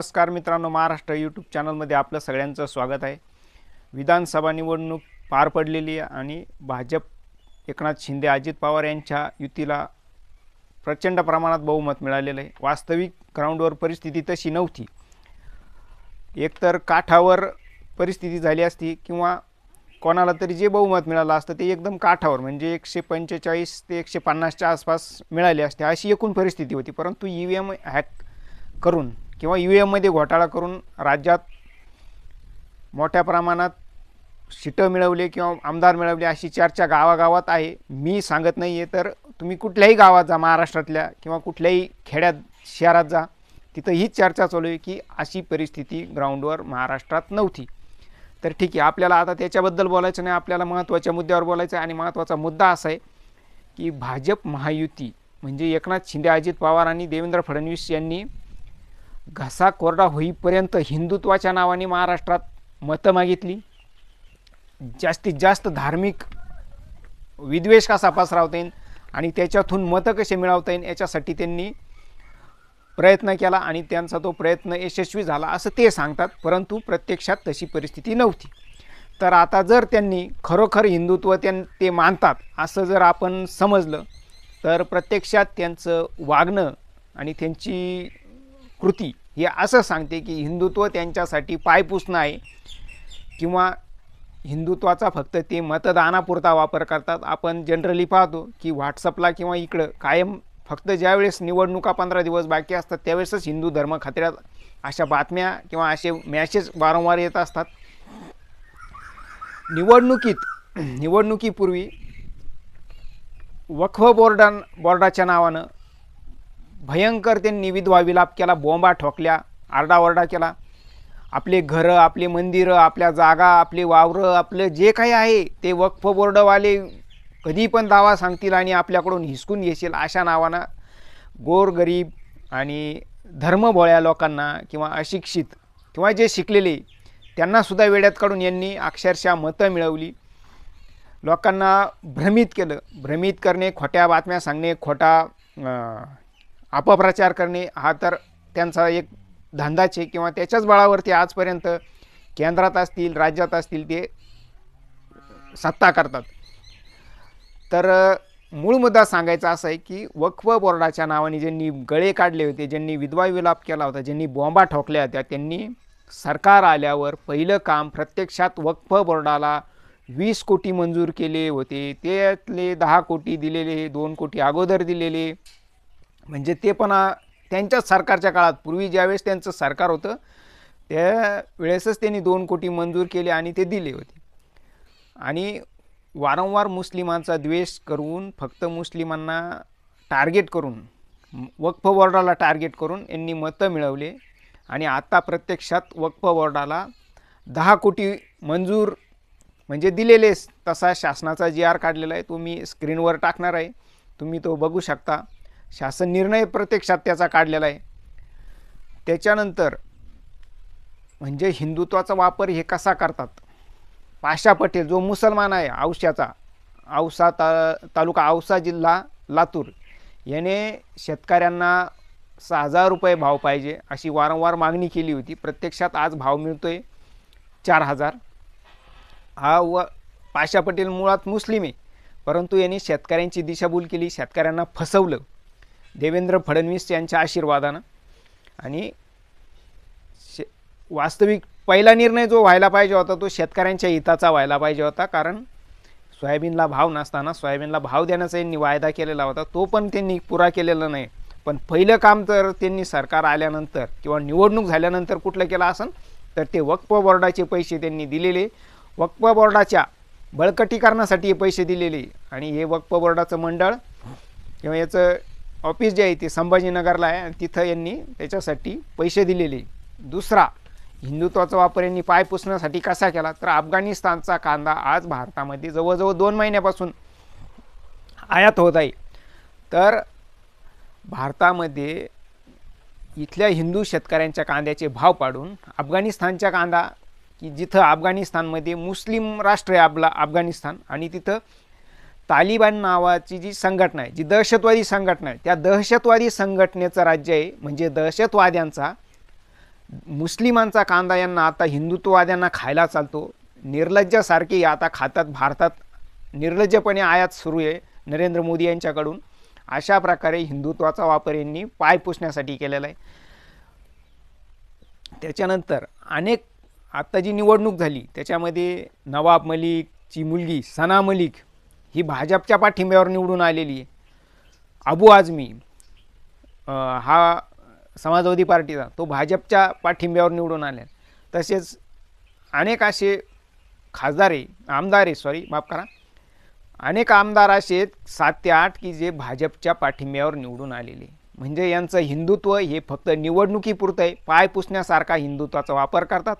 नमस्कार मित्रांनो महाराष्ट्र यूट्यूब चॅनलमध्ये आपलं सगळ्यांचं स्वागत आहे. विधानसभा निवडणूक पार पडलेली आहे आणि भाजप एकनाथ शिंदे अजित पवार यांच्या युतीला प्रचंड प्रमाणात बहुमत मिळालेलं आहे. वास्तविक ग्राउंडवर परिस्थिती तशी नव्हती. एकतर काठावर परिस्थिती झाली असती किंवा कोणाला तरी जे बहुमत मिळालं असतं ते एकदम काठावर म्हणजे एकशे पंचेचाळीस ते एकशे पन्नासच्या आसपास मिळाले असते अशी एकूण परिस्थिती होती. परंतु ई व्ही एम हॅक करून किंवा यू एममध्ये घोटाळा करून राज्यात मोठ्या प्रमाणात सीटं मिळवले किंवा आमदार मिळवले अशी चर्चा गावागावात आहे. मी सांगत नाही आहे तर तुम्ही कुठल्याही गावात जा महाराष्ट्रातल्या किंवा कुठल्याही खेड्यात शहरात जा तिथं हीच चर्चा चालू आहे की अशी परिस्थिती ग्राउंडवर महाराष्ट्रात नव्हती. तर ठीक आहे आपल्याला आता त्याच्याबद्दल बोलायचं नाही आपल्याला महत्त्वाच्या मुद्द्यावर बोलायचं आहे आणि महत्त्वाचा मुद्दा असा आहे की भाजप महायुती म्हणजे एकनाथ शिंदे अजित पवार आणि देवेंद्र फडणवीस यांनी घसा कोरडा होईपर्यंत हिंदुत्वाच्या नावाने महाराष्ट्रात मतं मागितली. जास्तीत जास्त धार्मिक विद्वेष कसा पसरावता येईल आणि त्याच्यातून मतं कसे मिळवता येईल याच्यासाठी त्यांनी प्रयत्न केला आणि त्यांचा तो प्रयत्न यशस्वी झाला असं ते सांगतात परंतु प्रत्यक्षात तशी परिस्थिती नव्हती. तर आता जर त्यांनी खरोखर हिंदुत्व त्यां ते मानतात असं जर आपण समजलं तर प्रत्यक्षात त्यांचं वागणं आणि त्यांची कृती हे असं सांगते की हिंदुत्व त्यांच्यासाठी पायपुसणं आहे किंवा हिंदुत्वाचा फक्त ते मतदानापुरता वापर करतात. आपण जनरली पाहतो की व्हॉट्सअपला किंवा इकडं कायम फक्त ज्यावेळेस निवडणुका पंधरा दिवस बाकी असतात त्यावेळेसच हिंदू धर्म खात्यात अशा बातम्या किंवा असे मॅसेज वारंवार येत असतात. निवडणुकीत निवडणुकीपूर्वी वक्फ बोर्डां बोर्डाच्या नावानं भयंकर त्यांनी विधवा विलाप केला बोंबा ठोकल्या आरडाओरडा केला. आपले घरं आपले मंदिरं आपल्या जागा आपले वावरं आपलं जे काही आहे ते वक्फ बोर्डवाले कधी पण दावा सांगतील आणि आपल्याकडून हिसकून घेशील अशा नावानं गोरगरीब आणि धर्मभोळ्या लोकांना किंवा अशिक्षित किंवा जे शिकलेले त्यांनासुद्धा वेड्यात काढून यांनी अक्षरशः मतं मिळवली. लोकांना भ्रमित केलं. भ्रमित करणे खोट्या बातम्या सांगणे खोटा अपप्रचार करणे हा तर त्यांचा एक धंदाच आहे किंवा त्याच्याच बळावरती आजपर्यंत केंद्रात असतील राज्यात असतील ते सत्ता करतात. तर मूळ मुद्दा सांगायचा असा आहे की वक्फ बोर्डाच्या नावाने ज्यांनी गळे काढले होते ज्यांनी विधवा विलाप केला होता ज्यांनी बॉम्बा ठोकल्या होत्या त्यांनी सरकार आल्यावर पहिलं काम प्रत्यक्षात वक्फ बोर्डाला वीस कोटी मंजूर केले होते. त्यातले दहा कोटी दिलेले दोन कोटी अगोदर दिलेले. म्हणजे ते पण त्यांच्याच सरकारच्या काळात. पूर्वी ज्यावेळेस त्यांचं सरकार होतं त्या वेळेसच त्यांनी दोन कोटी मंजूर केले आणि ते दिले होते. आणि वारंवार मुस्लिमांचा द्वेष करून फक्त मुस्लिमांना टार्गेट करून वक्फ बोर्डाला टार्गेट करून यांनी मतं मिळवले. आणि आता प्रत्यक्षात वक्फ बोर्डाला दहा कोटी मंजूर म्हणजे दिलेलेच तसा शासनाचा जी आर काढलेला आहे तो मी स्क्रीनवर टाकणार आहे. तुम्ही तो बघू शकता. शासन निर्णय प्रत्यक्षात त्याचा काढलेला आहे. त्याच्यानंतर म्हणजे हिंदुत्वाचा वापर हे कसा करतात? पाशा पटेल जो मुसलमान आहे औशाचा औसा ता तालुका औसा जिल्हा लातूर याने शेतकऱ्यांना सहा हजार रुपये भाव पाहिजे अशी वारंवार मागणी केली होती. प्रत्यक्षात आज भाव मिळतो आहे चार हजार. हा व पाशा पटेल मुळात मुस्लिम आहे परंतु यांनी शेतकऱ्यांची दिशाभूल केली शेतकऱ्यांना फसवलं. देवेंद्र फडणवीस यांच्या आशीर्वादानं. आणि शे वास्तविक पहिला निर्णय जो व्हायला पाहिजे होता तो शेतकऱ्यांच्या हिताचा व्हायला पाहिजे होता. कारण सोयाबीनला भाव नसताना सोयाबीनला भाव देण्याचा यांनी वायदा केलेला होता तो पण त्यांनी पुरा केलेला नाही. पण पहिलं काम तर त्यांनी सरकार आल्यानंतर किंवा निवडणूक झाल्यानंतर कुठलं केलं असन तर ते वक्फ बोर्डाचे पैसे त्यांनी दिलेले. वक्फ बोर्डाच्या बळकटीकरणासाठी हे पैसे दिलेले. आणि हे वक्फ बोर्डाचं मंडळ किंवा याचं ऑफिस जे आहे ते संभाजीनगरला आहे आणि तिथं यांनी त्याच्यासाठी पैसे दिलेले. दुसरा हिंदुत्वाचा वापर यांनी पाय पुसण्यासाठी कसा केला? तर अफगाणिस्तानचा कांदा आज भारतामध्ये जवळजवळ दोन महिन्यापासून आयात होत आहे. तर भारतामध्ये इथल्या हिंदू शेतकऱ्यांच्या कांद्याचे भाव पाडून अफगाणिस्तानच्या कांदा की जिथं अफगाणिस्तानमध्ये मुस्लिम राष्ट्र आहे आपला अफगाणिस्तान आणि तिथं तालिबान नावाची जी संघटना आहे जी दहशतवादी संघटना आहे त्या दहशतवादी संघटनेचं राज्य आहे. म्हणजे दहशतवाद्यांचा मुस्लिमांचा कांदा यांना आता हिंदुत्ववाद्यांना खायला चालतो. निर्लज्जासारखी आता खातात भारतात निर्लज्जपणे आयात सुरू आहे नरेंद्र मोदी यांच्याकडून. अशा प्रकारे हिंदुत्वाचा वापर यांनी पाय पुसण्यासाठी केलेला आहे. त्याच्यानंतर अनेक आत्ता जी निवडणूक झाली त्याच्यामध्ये नवाब मलिकची मुलगी सना मलिक ही भाजपच्या पाठिंब्यावर निवडून आलेली आहे. अबू आझमी हा समाजवादी पार्टीचा तो भाजपच्या पाठिंब्यावर निवडून आले तसेच अनेक असे खासदार आहे आमदार आहे सॉरी माफ करा. अनेक आमदार असे आहेत सात ते आठ की जे भाजपच्या पाठिंब्यावर निवडून आलेले म्हणजे यांचं हिंदुत्व हे फक्त निवडणुकीपुरतं आहे पाय पुसण्यासारखा हिंदुत्वाचा वापर करतात.